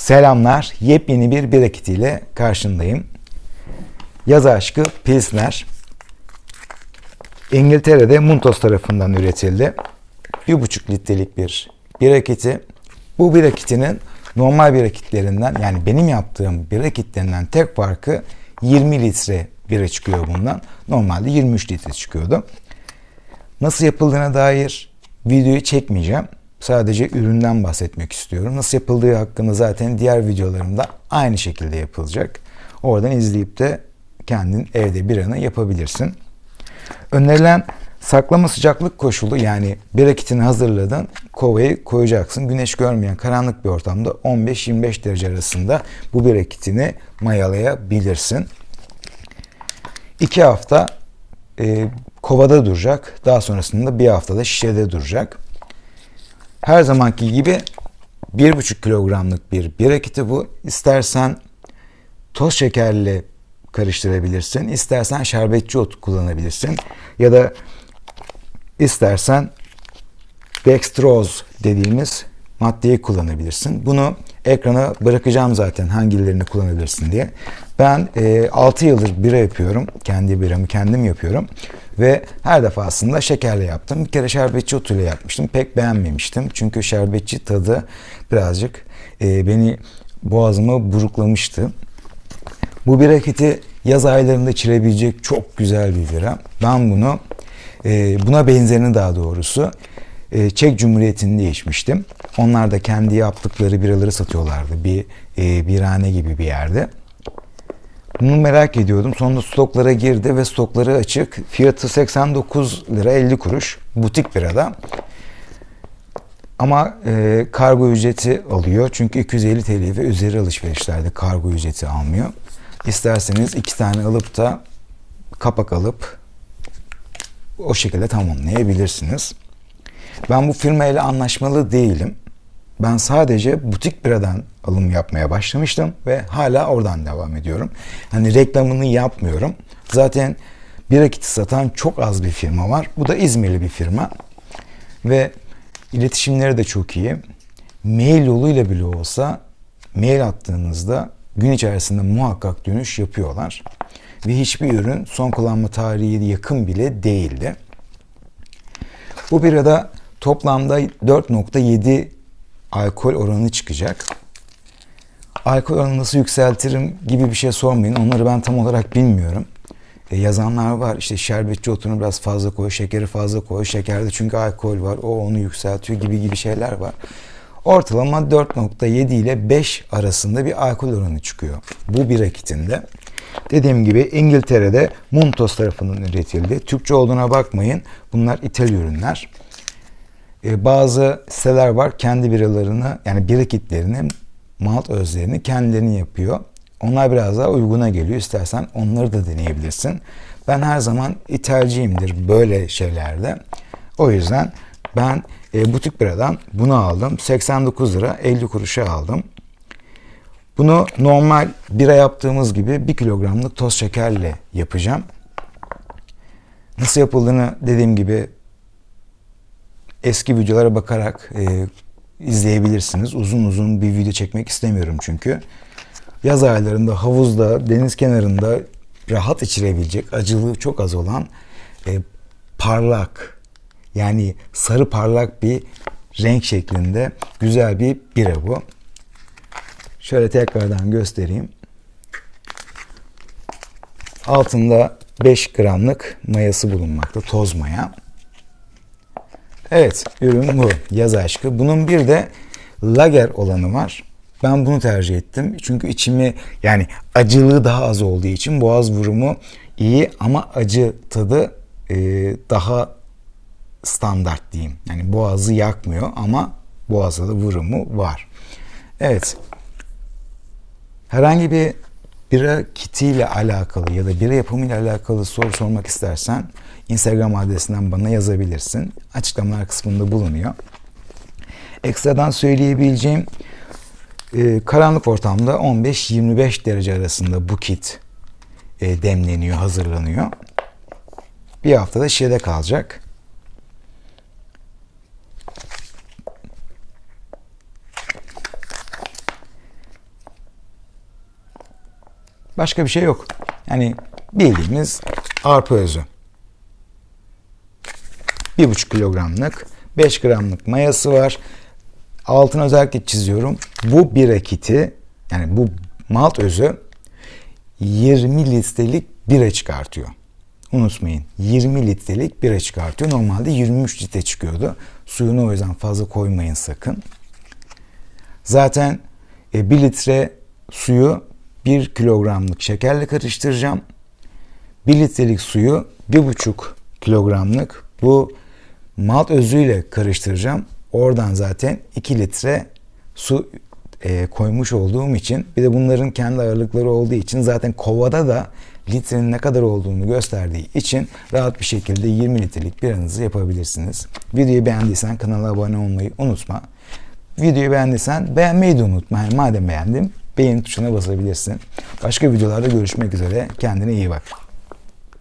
Selamlar. Yepyeni bir bira kitiyle karşındayım. Yaz aşkı Pilsner. İngiltere'de Muntos tarafından üretildi. 1,5 litrelik bir bira kiti. Bu bira kitinin normal bira kitlerinden yani benim yaptığım bira kitlerinden tek farkı 20 litre bira çıkıyor bundan. Normalde 23 litre çıkıyordu. Nasıl yapıldığına dair videoyu çekmeyeceğim. Sadece üründen bahsetmek istiyorum. Nasıl yapıldığı hakkında zaten diğer videolarımda aynı şekilde yapılacak. Oradan izleyip de kendin evde biranı yapabilirsin. Önerilen saklama sıcaklık koşulu yani bira kitini hazırladın, kovayı koyacaksın. Güneş görmeyen karanlık bir ortamda 15-25 derece arasında bu bira kitini mayalayabilirsin. 2 hafta e, kovada duracak. Daha sonrasında bir haftada şişede duracak. Her zamanki gibi 1,5 kilogramlık bir bira bu. İstersen toz şekerle karıştırabilirsin. İstersen şerbetçi ot kullanabilirsin. Ya da istersen dextroz dediğimiz maddeyi kullanabilirsin. Bunu ekrana bırakacağım zaten hangilerini kullanabilirsin diye. Ben e, 6 yıldır bira yapıyorum. Kendi biramı kendim yapıyorum. Ve her defasında şekerle yaptım. Bir kere şerbetçi otuyla yapmıştım. Pek beğenmemiştim. Çünkü şerbetçi tadı birazcık e, beni boğazımı buruklamıştı. Bu kiti yaz aylarında içilebilecek çok güzel bir bira. Ben bunu e, buna benzerini daha doğrusu e, Çek Cumhuriyeti'nde içmiştim. Onlar da kendi yaptıkları biraları satıyorlardı bir e, birhane gibi bir yerde. Bunu merak ediyordum. Sonunda stoklara girdi ve stokları açık. Fiyatı 89 lira 50 kuruş. Butik birada. Ama e, kargo ücreti alıyor. Çünkü 250 TL ve üzeri alışverişlerde kargo ücreti almıyor. İsterseniz iki tane alıp da kapak alıp o şekilde tamamlayabilirsiniz. Ben bu firmayla anlaşmalı değilim. Ben sadece butik biradan alım yapmaya başlamıştım ve hala oradan devam ediyorum. Hani reklamını yapmıyorum. Zaten bira kiti satan çok az bir firma var. Bu da İzmirli bir firma. Ve iletişimleri de çok iyi. Mail yoluyla bile olsa mail attığınızda gün içerisinde muhakkak dönüş yapıyorlar. Ve hiçbir ürün son kullanma tarihi yakın bile değildi. Bu birada toplamda 4.7 alkol oranı çıkacak. Alkol oranını nasıl yükseltirim gibi bir şey sormayın. Onları ben tam olarak bilmiyorum. E, yazanlar var işte şerbetçi otunu biraz fazla koy, şekeri fazla koy. Şekerde çünkü alkol var o onu yükseltiyor gibi gibi şeyler var. Ortalama 4.7 ile 5 arasında bir alkol oranı çıkıyor. Bu bir kitinde. Dediğim gibi İngiltere'de Muntos tarafından üretildi. Türkçe olduğuna bakmayın. Bunlar ithal ürünler. Ee, bazı siteler var kendi biralarını yani bira kitlerini, malt özlerini kendilerini yapıyor. Onlar biraz daha uyguna geliyor. İstersen onları da deneyebilirsin. Ben her zaman ithalciyimdir böyle şeylerde. O yüzden ben e, butik biradan bunu aldım. 89 lira 50 kuruşa aldım. Bunu normal bira yaptığımız gibi 1 kilogramlık toz şekerle yapacağım. Nasıl yapıldığını dediğim gibi eski videolara bakarak e, izleyebilirsiniz. Uzun uzun bir video çekmek istemiyorum çünkü. Yaz aylarında havuzda, deniz kenarında rahat içilebilecek, acılığı çok az olan e, parlak yani sarı parlak bir renk şeklinde güzel bir bira bu. Şöyle tekrardan göstereyim. Altında 5 gramlık mayası bulunmakta. Toz maya. Evet ürün bu. Yaz aşkı. Bunun bir de lager olanı var. Ben bunu tercih ettim. Çünkü içimi yani acılığı daha az olduğu için boğaz vurumu iyi ama acı tadı e, daha standart diyeyim. Yani boğazı yakmıyor ama boğazda da vurumu var. Evet. Herhangi bir bira kitiyle alakalı ya da bira yapımıyla alakalı soru sormak istersen Instagram adresinden bana yazabilirsin. Açıklamalar kısmında bulunuyor. Ekstradan söyleyebileceğim e, karanlık ortamda 15-25 derece arasında bu kit e, demleniyor, hazırlanıyor. Bir haftada şişede kalacak. Başka bir şey yok. Yani bildiğimiz arpa özü. 1,5 kilogramlık 5 gramlık mayası var. Altını özellikle çiziyorum. Bu bira kiti yani bu malt özü 20 litrelik bira çıkartıyor. Unutmayın 20 litrelik bira çıkartıyor. Normalde 23 litre çıkıyordu. Suyunu o yüzden fazla koymayın sakın. Zaten 1 litre suyu 1 kilogramlık şekerle karıştıracağım. 1 litrelik suyu 1,5 kilogramlık bu malt özüyle karıştıracağım. Oradan zaten 2 litre su e, koymuş olduğum için bir de bunların kendi ağırlıkları olduğu için zaten kovada da litrenin ne kadar olduğunu gösterdiği için rahat bir şekilde 20 litrelik biranızı yapabilirsiniz. Videoyu beğendiysen kanala abone olmayı unutma. Videoyu beğendiysen beğenmeyi de unutma. Yani madem beğendim beğeni tuşuna basabilirsin. Başka videolarda görüşmek üzere. Kendine iyi bak.